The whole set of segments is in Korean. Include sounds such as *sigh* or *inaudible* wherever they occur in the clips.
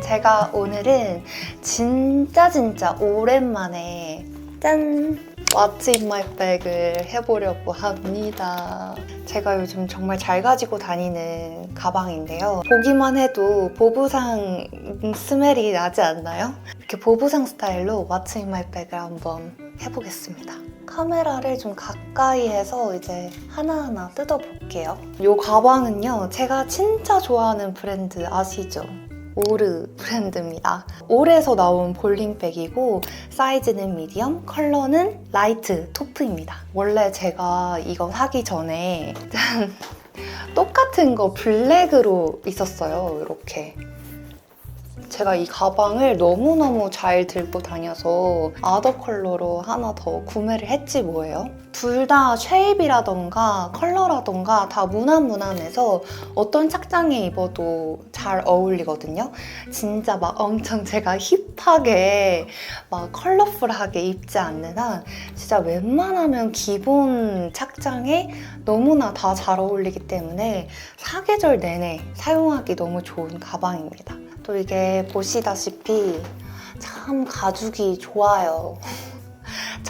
제가 오늘은 진짜 진짜 오랜만에 짠! What's in my bag을 해보려고 합니다. 제가 요즘 정말 잘 가지고 다니는 가방인데요. 보기만 해도 보부상 스멜이 나지 않나요? 이렇게 보부상 스타일로 What's in my bag을 한번 해보겠습니다. 카메라를 좀 가까이 해서 이제 하나하나 뜯어볼게요. 이 가방은요, 제가 진짜 좋아하는 브랜드 아시죠? 오르 브랜드입니다. 올에서 나온 볼링백이고 사이즈는 미디엄, 컬러는 라이트 토프입니다. 원래 제가 이거 사기 전에 짠, *laughs* 똑같은 거 블랙으로 있었어요. 이렇게. 제가 이 가방을 너무너무 잘 들고 다녀서 아더 컬러로 하나 더 구매를 했지 뭐예요. 둘 다 쉐입이라던가 컬러라던가 다 무난무난해서 어떤 착장에 입어도 잘 어울리거든요. 진짜 막 엄청 제가 힙하게 막 컬러풀하게 입지 않는 한 진짜 웬만하면 기본 착장에 너무나 다 잘 어울리기 때문에 사계절 내내 사용하기 너무 좋은 가방입니다. 또 이게 보시다시피 참 가죽이 좋아요.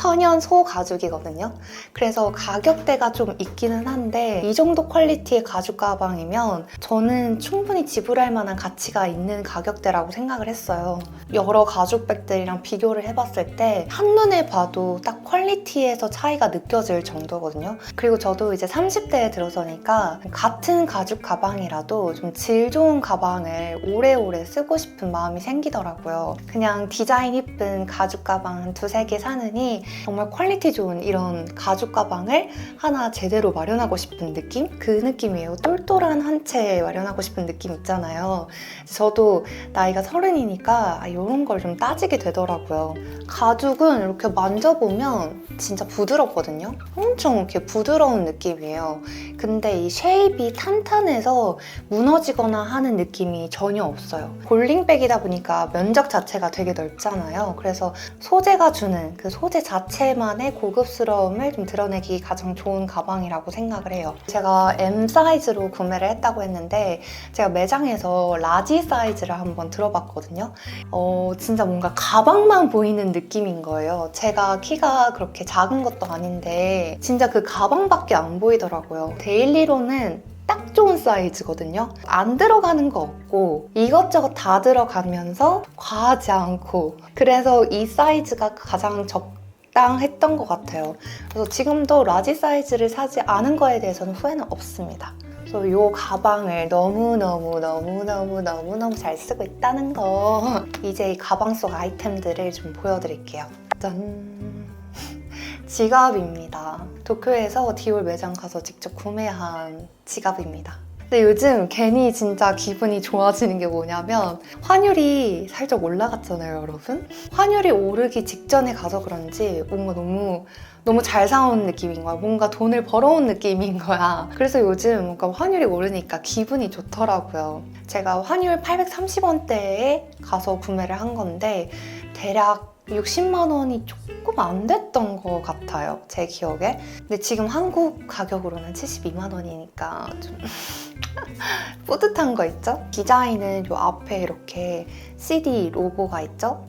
천연 소 가죽이거든요. 그래서 가격대가 좀 있기는 한데 이 정도 퀄리티의 가죽 가방이면 저는 충분히 지불할 만한 가치가 있는 가격대라고 생각을 했어요. 여러 가죽백들이랑 비교를 해봤을 때 한눈에 봐도 딱 퀄리티에서 차이가 느껴질 정도거든요. 그리고 저도 이제 30대에 들어서니까 같은 가죽 가방이라도 좀 질 좋은 가방을 오래오래 쓰고 싶은 마음이 생기더라고요. 그냥 디자인 이쁜 가죽 가방 한 두세 개 사느니 정말 퀄리티 좋은 이런 가죽 가방을 하나 제대로 마련하고 싶은 느낌? 그 느낌이에요. 똘똘한 한 채 마련하고 싶은 느낌 있잖아요. 저도 나이가 서른이니까 이런 걸 좀 따지게 되더라고요. 가죽은 이렇게 만져보면 진짜 부드럽거든요. 엄청 이렇게 부드러운 느낌이에요. 근데 이 쉐입이 탄탄해서 무너지거나 하는 느낌이 전혀 없어요. 볼링백이다 보니까 면적 자체가 되게 넓잖아요. 그래서 소재가 주는 그 소재 자체 만의 고급스러움을 좀 드러내기 가장 좋은 가방이라고 생각을 해요. 제가 M 사이즈로 구매를 했다고 했는데 제가 매장에서 라지 사이즈를 한번 들어봤거든요. 어, 진짜 뭔가 가방만 보이는 느낌인 거예요. 제가 키가 그렇게 작은 것도 아닌데 진짜 그 가방밖에 안 보이더라고요. 데일리로는 딱 좋은 사이즈거든요. 안 들어가는 거 없고 이것저것 다 들어가면서 과하지 않고 그래서 이 사이즈가 가장 적 당 했던 것 같아요. 그래서 지금도 라지 사이즈를 사지 않은 거에 대해서는 후회는 없습니다. 그래서 이 가방을 너무너무너무너무너무너무 잘 쓰고 있다는 거 *laughs* 이제 이 가방 속 아이템들을 좀 보여드릴게요. 짠! *laughs* 지갑입니다. 도쿄에서 디올 매장 가서 직접 구매한 지갑입니다. 근데 요즘 괜히 진짜 기분이 좋아지는 게 뭐냐면 환율이 살짝 올라갔잖아요, 여러분. 환율이 오르기 직전에 가서 그런지 뭔가 너무 너무 잘 사온 느낌인 거야. 뭔가 돈을 벌어온 느낌인 거야. 그래서 요즘 뭔가 환율이 오르니까 기분이 좋더라고요. 제가 환율 830원대에 가서 구매를 한 건데 대략 60만 원이 조금 안 됐던 것 같아요. 제 기억에. 근데 지금 한국 가격으로는 72만 원이니까 좀 *laughs* 뿌듯한 거 있죠? 디자인은 요 앞에 이렇게 CD 로고가 있죠?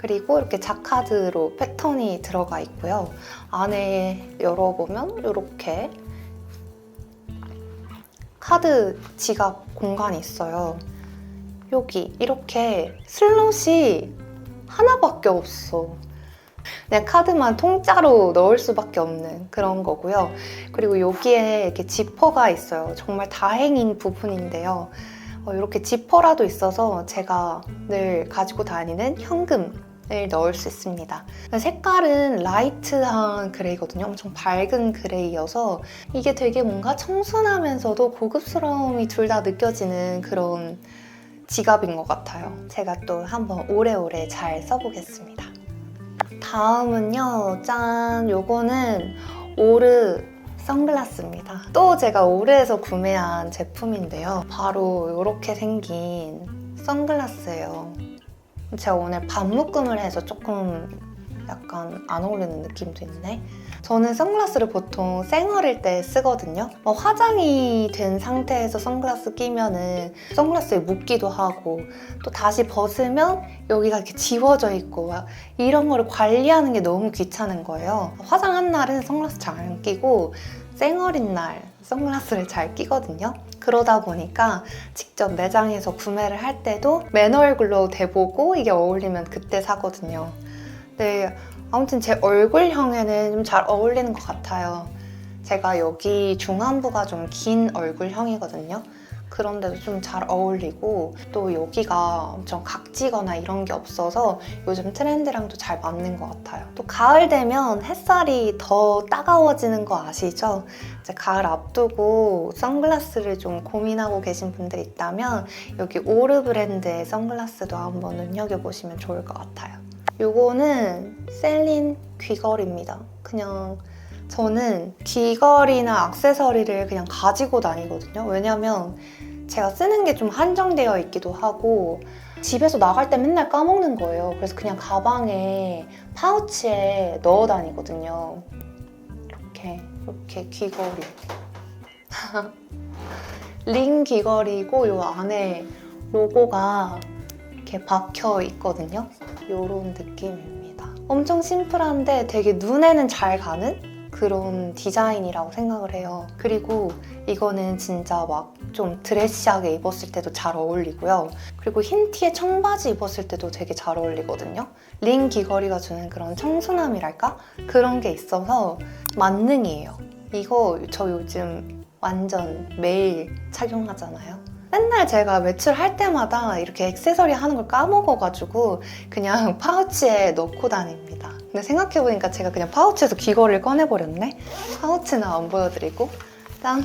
그리고 이렇게 자카드로 패턴이 들어가 있고요. 안에 열어보면 이렇게 카드 지갑 공간이 있어요. 여기 이렇게 슬롯이 하나밖에 없어. 그냥 카드만 통짜로 넣을 수밖에 없는 그런 거고요. 그리고 여기에 이렇게 지퍼가 있어요. 정말 다행인 부분인데요. 어, 이렇게 지퍼라도 있어서 제가 늘 가지고 다니는 현금 을 넣을 수 있습니다. 색깔은 라이트한 그레이거든요. 엄청 밝은 그레이여서 이게 되게 뭔가 청순하면서도 고급스러움이 둘 다 느껴지는 그런 지갑인 것 같아요. 제가 또 한번 오래오래 잘 써보겠습니다. 다음은요, 짠! 요거는 오르 선글라스입니다. 또 제가 오르에서 구매한 제품인데요. 바로 이렇게 생긴 선글라스예요. 제가 오늘 반묶음을 해서 조금 약간 안 어울리는 느낌도 있네. 저는 선글라스를 보통 쌩얼일 때 쓰거든요. 어, 화장이 된 상태에서 선글라스 끼면은 선글라스에 묻기도 하고 또 다시 벗으면 여기가 이렇게 지워져 있고 막 이런 거를 관리하는 게 너무 귀찮은 거예요. 화장한 날은 선글라스 잘 안 끼고 쌩얼인 날 선글라스를 잘 끼거든요. 그러다 보니까 직접 매장에서 구매를 할 때도 맨 얼굴로 대보고 이게 어울리면 그때 사거든요. 네, 아무튼 제 얼굴형에는 좀 잘 어울리는 것 같아요. 제가 여기 중안부가 좀 긴 얼굴형이거든요. 그런데도 좀 잘 어울리고 또 여기가 엄청 각지거나 이런 게 없어서 요즘 트렌드랑도 잘 맞는 것 같아요. 또 가을 되면 햇살이 더 따가워지는 거 아시죠? 이제 가을 앞두고 선글라스를 좀 고민하고 계신 분들 있다면 여기 오르 브랜드의 선글라스도 한번 눈여겨보시면 좋을 것 같아요. 요거는 셀린 귀걸이입니다. 그냥 저는 귀걸이나 액세서리를 그냥 가지고 다니거든요. 왜냐면 제가 쓰는 게 좀 한정되어 있기도 하고 집에서 나갈 때 맨날 까먹는 거예요. 그래서 그냥 가방에 파우치에 넣어 다니거든요. 이렇게 이렇게 귀걸이. *laughs* 링 귀걸이고 요 안에 로고가 이렇게 박혀 있거든요. 이런 느낌입니다. 엄청 심플한데 되게 눈에는 잘 가는 그런 디자인이라고 생각을 해요. 그리고 이거는 진짜 막 좀 드레시하게 입었을 때도 잘 어울리고요. 그리고 흰 티에 청바지 입었을 때도 되게 잘 어울리거든요. 링 귀걸이가 주는 그런 청순함이랄까? 그런 게 있어서 만능이에요. 이거 저 요즘 완전 매일 착용하잖아요. 맨날 제가 외출할 때마다 이렇게 액세서리 하는 걸 까먹어가지고 그냥 *laughs* 파우치에 넣고 다닙니다. 근데 생각해보니까 제가 그냥 파우치에서 귀걸이를 꺼내버렸네? 파우치는 안 보여드리고. 짠!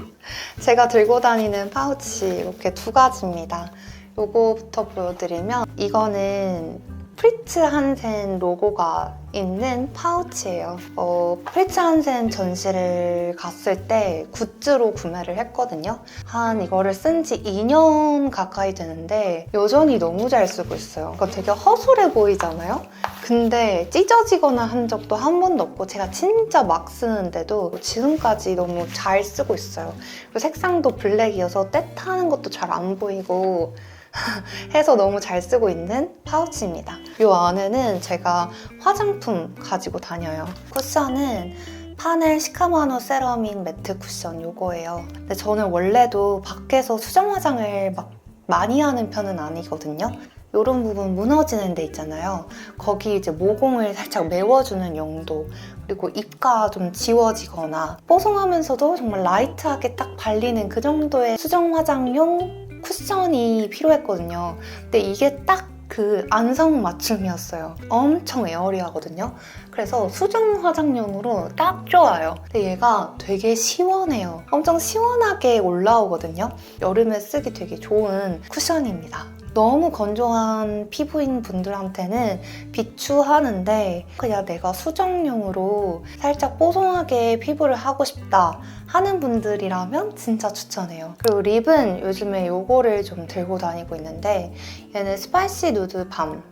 *laughs* 제가 들고 다니는 파우치 이렇게 두 가지입니다. 요거부터 보여드리면 이거는 프리츠 한센 로고가 있는 파우치예요. 어, 프리츠 한센 전시를 갔을 때 굿즈로 구매를 했거든요. 한 이거를 쓴 지 2년 가까이 되는데 여전히 너무 잘 쓰고 있어요. 그러니까 되게 허술해 보이잖아요. 근데 찢어지거나 한 적도 한 번도 없고 제가 진짜 막 쓰는데도 지금까지 너무 잘 쓰고 있어요. 색상도 블랙이어서 때 타는 것도 잘 안 보이고 *laughs* 해서 너무 잘 쓰고 있는 파우치입니다. 이 안에는 제가 화장품 가지고 다녀요. 쿠션은 파넬 시카마노 세라믹 매트 쿠션 요거예요. 근데 저는 원래도 밖에서 수정 화장을 막 많이 하는 편은 아니거든요. 이런 부분 무너지는 데 있잖아요. 거기 이제 모공을 살짝 메워주는 용도 그리고 입가 좀 지워지거나 뽀송하면서도 정말 라이트하게 딱 발리는 그 정도의 수정 화장용 쿠션이 필요했거든요. 근데 이게 딱 그 안성 맞춤이었어요. 엄청 에어리하거든요. 그래서 수정 화장용으로 딱 좋아요. 근데 얘가 되게 시원해요. 엄청 시원하게 올라오거든요. 여름에 쓰기 되게 좋은 쿠션입니다. 너무 건조한 피부인 분들한테는 비추하는데 그냥 내가 수정용으로 살짝 뽀송하게 피부를 하고 싶다 하는 분들이라면 진짜 추천해요. 그리고 립은 요즘에 요거를 좀 들고 다니고 있는데 얘는 스파이시 누드 밤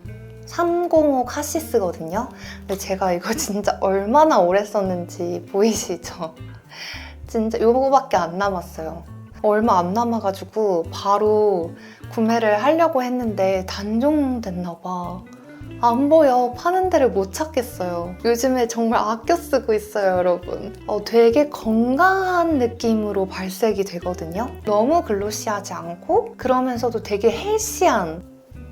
305 카시스거든요. 근데 제가 이거 *laughs* 진짜 얼마나 오래 썼는지 보이시죠? 진짜 요거밖에 안 남았어요. 얼마 안 남아가지고 바로 구매를 하려고 했는데 단종됐나 봐. 안 보여. 파는 데를 못 찾겠어요. 요즘에 정말 아껴 쓰고 있어요, 여러분. 어, 되게 건강한 느낌으로 발색이 되거든요. 너무 글로시하지 않고 그러면서도 되게 헬시한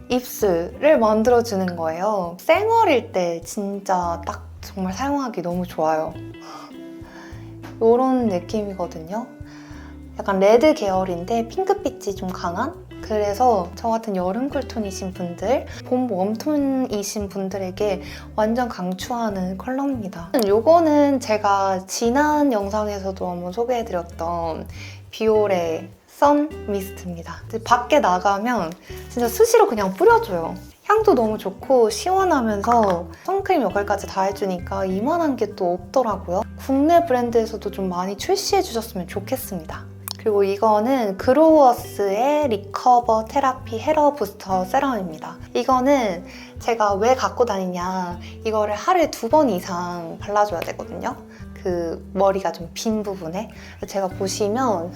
입술을 만들어주는 거예요. 쌩얼일 때 진짜 딱 정말 사용하기 너무 좋아요. 이런 느낌이거든요. 약간 레드 계열인데 핑크빛이 좀 강한? 그래서 저 같은 여름 쿨톤이신 분들, 봄 웜톤이신 분들에게 완전 강추하는 컬러입니다. 요거는 제가 지난 영상에서도 한번 소개해드렸던 비올의 선 미스트입니다. 밖에 나가면 진짜 수시로 그냥 뿌려줘요. 향도 너무 좋고 시원하면서 선크림 역할까지 다 해주니까 이만한 게 또 없더라고요. 국내 브랜드에서도 좀 많이 출시해 주셨으면 좋겠습니다. 그리고 이거는 그로워스의 리커버 테라피 헤러 부스터 세럼입니다. 이거는 제가 왜 갖고 다니냐. 이거를 하루에 두 번 이상 발라줘야 되거든요. 그 머리가 좀 빈 부분에. 제가 보시면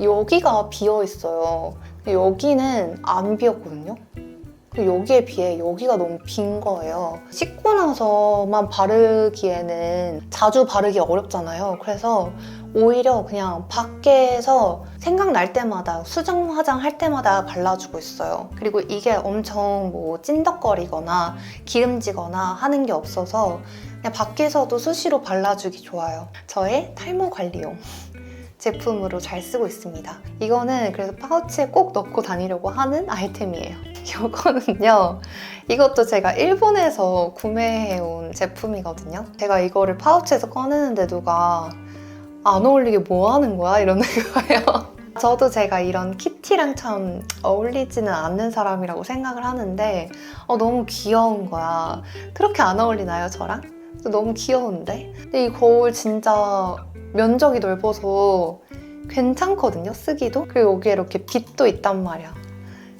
여기가 비어 있어요. 여기는 안 비었거든요. 근데 여기에 비해 여기가 너무 빈 거예요. 씻고 나서만 바르기에는 자주 바르기 어렵잖아요. 그래서 오히려 그냥 밖에서 생각날 때마다 수정 화장 할 때마다 발라주고 있어요. 그리고 이게 엄청 뭐 찐덕거리거나 기름지거나 하는 게 없어서 그냥 밖에서도 수시로 발라주기 좋아요. 저의 탈모 관리용. 제품으로 잘 쓰고 있습니다. 이거는 그래서 파우치에 꼭 넣고 다니려고 하는 아이템이에요. *laughs* 이거는요, 이것도 제가 일본에서 구매해온 제품이거든요. 제가 이거를 파우치에서 꺼내는데 누가 안 어울리게 뭐 하는 거야? 이러는 거예요. *laughs* 저도 제가 이런 키티랑 참 어울리지는 않는 사람이라고 생각을 하는데 어, 너무 귀여운 거야. 그렇게 안 어울리나요, 저랑? 너무 귀여운데? 근데 이 거울 진짜 면적이 넓어서 괜찮거든요, 쓰기도. 그리고 여기에 이렇게 빛도 있단 말이야.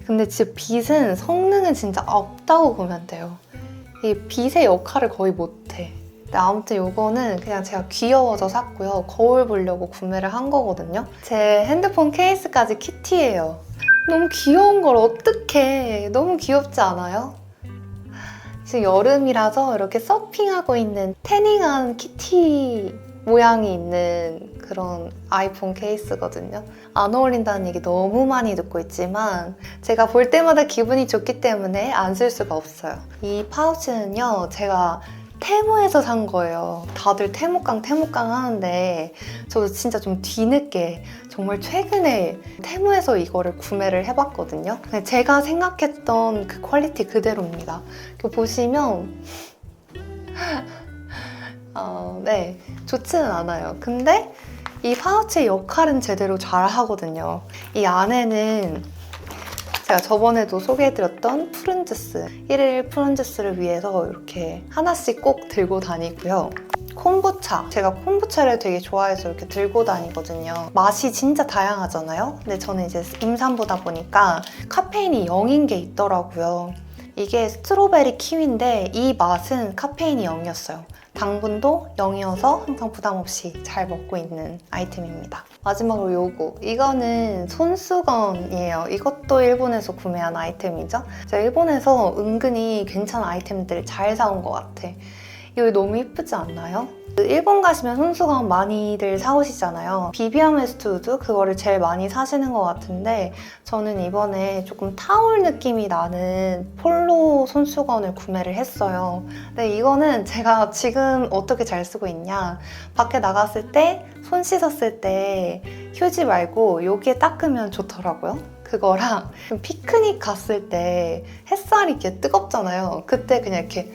근데 진짜 빛은 성능은 진짜 없다고 보면 돼요. 이 빛의 역할을 거의 못해. 아무튼 이거는 그냥 제가 귀여워서 샀고요. 거울 보려고 구매를 한 거거든요. 제 핸드폰 케이스까지 키티예요. 너무 귀여운 걸 어떡해. 너무 귀엽지 않아요? 지금 여름이라서 이렇게 서핑하고 있는 태닝한 키티 모양이 있는 그런 아이폰 케이스거든요. 안 어울린다는 얘기 너무 많이 듣고 있지만 제가 볼 때마다 기분이 좋기 때문에 안 쓸 수가 없어요. 이 파우치는요, 제가 테무에서 산 거예요. 다들 테무깡 테무깡 하는데 저도 진짜 좀 뒤늦게 정말 최근에 테무에서 이거를 구매를 해봤거든요. 제가 생각했던 그 퀄리티 그대로입니다. 보시면 어, 네 좋지는 않아요. 근데 이 파우치의 역할은 제대로 잘 하거든요. 이 안에는 제가 저번에도 소개해드렸던 푸른 주스, 1일 푸른 주스를 위해서 이렇게 하나씩 꼭 들고 다니고요. 콤부차. 제가 콤부차를 되게 좋아해서 이렇게 들고 다니거든요. 맛이 진짜 다양하잖아요? 근데 저는 이제 임산부다 보니까 카페인이 0인 게 있더라고요. 이게 스트로베리 키위인데 이 맛은 카페인이 0이었어요. 당분도 0이어서 항상 부담 없이 잘 먹고 있는 아이템입니다. 마지막으로 요거. 이거는 손수건이에요. 이것도 일본에서 구매한 아이템이죠. 제가 일본에서 은근히 괜찮은 아이템들 잘 사온 것 같아. 이거 너무 예쁘지 않나요? 그 일본 가시면 손수건 많이들 사오시잖아요. 비비암 웨스트우드 그거를 제일 많이 사시는 것 같은데 저는 이번에 조금 타올 느낌이 나는 폴로 손수건을 구매를 했어요. 근데 이거는 제가 지금 어떻게 잘 쓰고 있냐 밖에 나갔을 때 손 씻었을 때 휴지 말고 여기에 닦으면 좋더라고요. 그거랑 피크닉 갔을 때 햇살이 이렇게 뜨겁잖아요. 그때 그냥 이렇게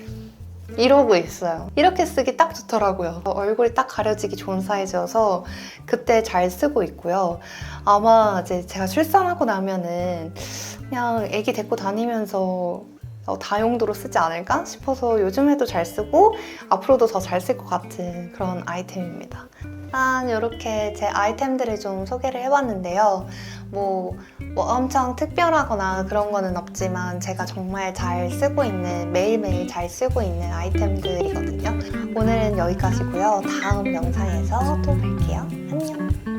이러고 있어요. 이렇게 쓰기 딱 좋더라고요. 얼굴이 딱 가려지기 좋은 사이즈여서 그때 잘 쓰고 있고요. 아마 이제 제가 출산하고 나면은 그냥 아기 데리고 다니면서 어, 다용도로 쓰지 않을까 싶어서 요즘에도 잘 쓰고 앞으로도 더 잘 쓸 것 같은 그런 아이템입니다. 일단 이렇게 제 아이템들을 좀 소개를 해봤는데요. 뭐, 뭐 엄청 특별하거나 그런 거는 없지만 제가 정말 잘 쓰고 있는 매일매일 잘 쓰고 있는 아이템들이거든요. 오늘은 여기까지고요. 다음 영상에서 또 뵐게요. 안녕.